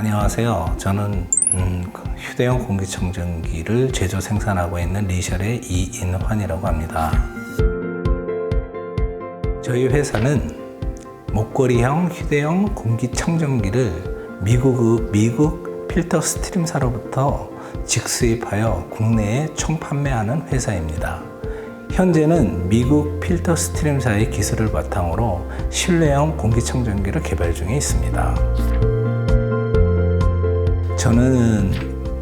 안녕하세요. 저는 음, 그 휴대용 공기청정기를 제조 생산하고 있는 리셜의 이인환이라고 합니다. 저희 회사는 목걸이형 휴대용 공기청정기를 미국, 미국 필터 스트림사로부터 직수입하여 국내에 총 판매하는 회사입니다. 현재는 미국 필터 스트림사의 기술을 바탕으로 실내용 공기청정기를 개발 중에 있습니다. 저는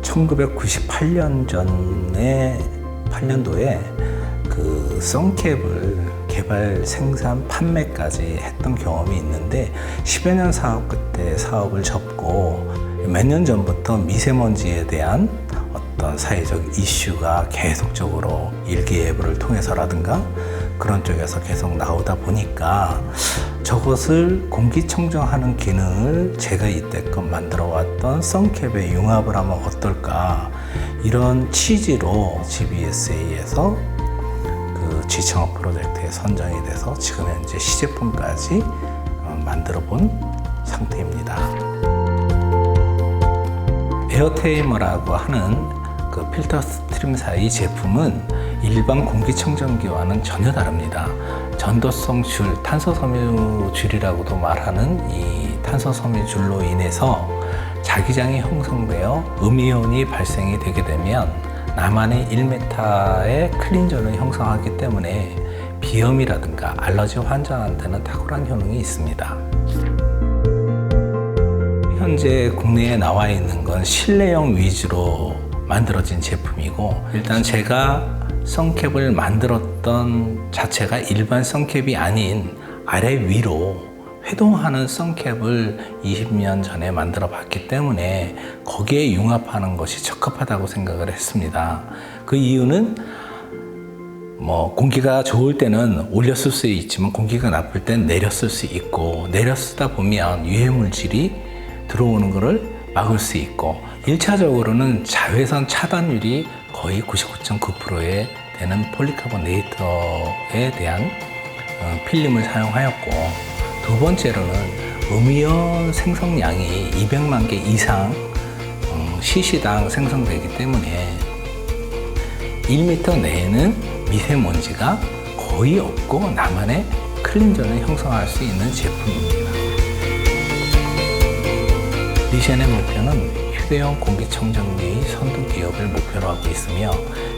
1998년 전에 8년도에 그 썬캡을 개발, 생산, 판매까지 했던 경험이 있는데 10여 년 사업 그때 사업을 접고 몇 년 전부터 미세먼지에 대한 어떤 사회적 이슈가 계속적으로 일기예보를 통해서라든가 그런 쪽에서 계속 나오다 보니까 저것을 공기청정하는 기능을 제가 이때껏 만들어 왔던 썬캡에 융합을 하면 어떨까 이런 취지로 GBSA에서 그 지청업 프로젝트에 선정이 돼서 지금 현재 시제품까지 어, 만들어 본 상태입니다. 에어테이머라고 하는 그 필터 스트림사의 제품은 일반 공기청정기와는 전혀 다릅니다. 전도성 줄, 탄소 섬유 줄이라고도 말하는 이 탄소 섬유 줄로 인해서 자기장이 형성되어 음이온이 발생이 되게 되면 나만의 1m의 클린존을 형성하기 때문에 비염이라든가 알러지 환자한테는 탁월한 효능이 있습니다. 현재 국내에 나와 있는 건 실내용 위주로 만들어진 제품이고 일단 제가 선캡을 만들었던 자체가 일반 선캡이 아닌 아래 위로 회동하는 선캡을 20년 전에 만들어 봤기 때문에 거기에 융합하는 것이 적합하다고 생각을 했습니다. 그 이유는 뭐 공기가 좋을 때는 올렸을 수 있지만 공기가 나쁠 때는 내렸을 수 있고 내렸다 보면 유해 물질이 들어오는 것을 막을 수 있고 1차적으로는 자외선 차단율이 거의 99.9%에 되는 폴리카보네이터에 대한 어, 필름을 사용하였고 두 번째로는 음이온 생성량이 200만 개 이상 어, 시시당 생성되기 때문에 1m 내에는 미세먼지가 거의 없고 나만의 클린전을 형성할 수 있는 제품입니다. 리션의 목표는 휴대용 공기청정기 선도 기업을 목표로 하고 있으며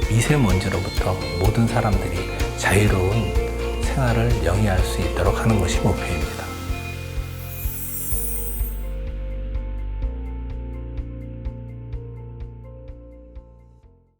미세먼지로부터 모든 사람들이 자유로운 생활을 영위할 수 있도록 하는 것이 목표입니다.